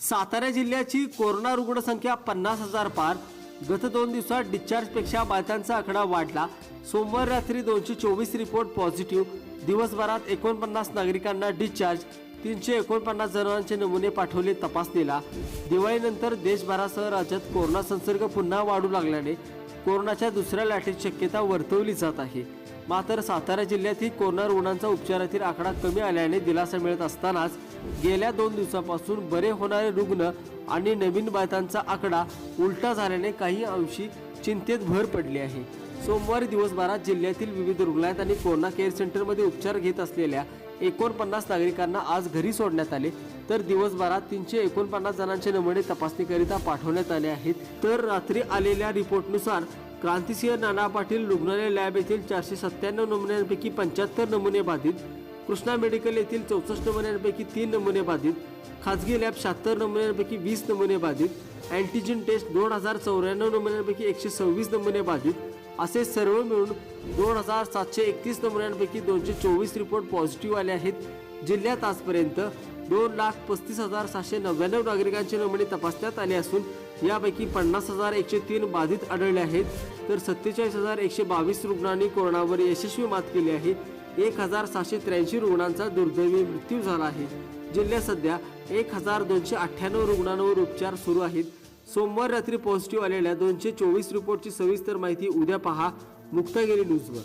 सातारा जिल्ह्याची कोरोना रुग्णसंख्या पन्नास हजार पार. गत दोन दिवसात डिस्चार्जपेक्षा बाधितांचा आकडा वाढला. सोमवार रात्री दोनशे चोवीस रिपोर्ट पॉझिटिव्ह दिवसभरात एकोणपन्नास नागरिकांना डिस्चार्ज तीनशे एकोणपन्नास जणांचे नमुने पाठवले तपासणीला. दिवाळीनंतर देशभरासह राज्यात कोरोना संसर्ग पुन्हा वाढू लागल्याने कोरोनाच्या दुसऱ्या लाटेची शक्यता वर्तवली जात आहे. मात्र सातारा जिल्ह्यातही कोरोना रुग्णांचा उपचारातील आकडा कमी आल्याने दिलासा मिळत असतानाच गेल्या दोन दिवसापासून बरे होणारे रुग्ण आणि नवीन बाधितांचा आकडा उलटा झाल्याने काही अंशी चिंतेत भर पडली आहे. सोमवारी दिवसभरात जिल्ह्यातील विविध रुग्णालयात आणि कोरोना केअर सेंटरमध्ये उपचार घेत असलेल्या एकोणपन्नास नागरिकांना आज घरी सोडण्यात आले. तर दिवसभरात तीनशे एकोणपन्नास जणांचे नमुने तपासणीकरिता पाठवण्यात आले आहेत. तर रात्री आलेल्या रिपोर्टनुसार क्रांतिसिंह नाना पाटील रुग्णालय लॅब येथील चारशे सत्त्याण्णव नमुन्यांपैकी पंच्याहत्तर नमुने बाधित. कृष्णा मेडिकल येथील चौसष्ट नमुन्यांपैकी तीन नमुने बाधित. खाजगी लॅब शहात्तर नमुन्यांपैकी वीस नमुने बाधित. अँटीजन टेस्ट दोन हजार चौऱ्याण्णव नमुन्यांपैकी एकशे सव्वीस नमुने बाधित. असे सर्व मिळून दोन हजार सातशे एकतीस नमुन्यांपैकी दोनशे चोवीस रिपोर्ट पॉझिटिव्ह आले आहेत. जिल्ह्यात आजपर्यंत दोन लाख पस्तीस हजार सहाशे नव्याण्णव नागरिकांची नमुने तपासण्यात आले असून यापैकी पन्नास हजार एकशे तीन बाधित आढळले आहेत. तर सत्तेचाळीस हजार एकशे बावीस रुग्णांनी कोरोनावर यशस्वी मात केली आहे. एक हजार सहाशे त्र्याऐंशी रुग्णांचा दुर्दैवी मृत्यू झाला आहे. जिल्ह्यात सध्या एक हजार दोनशे अठ्ठ्याण्णव रुग्णांवर उपचार सुरू आहेत. सोमवार रात्री पॉझिटिव्ह आलेल्या दोनशे चोवीस रिपोर्टची सविस्तर माहिती उद्या पहा. मुक्तागिरी न्यूजवर.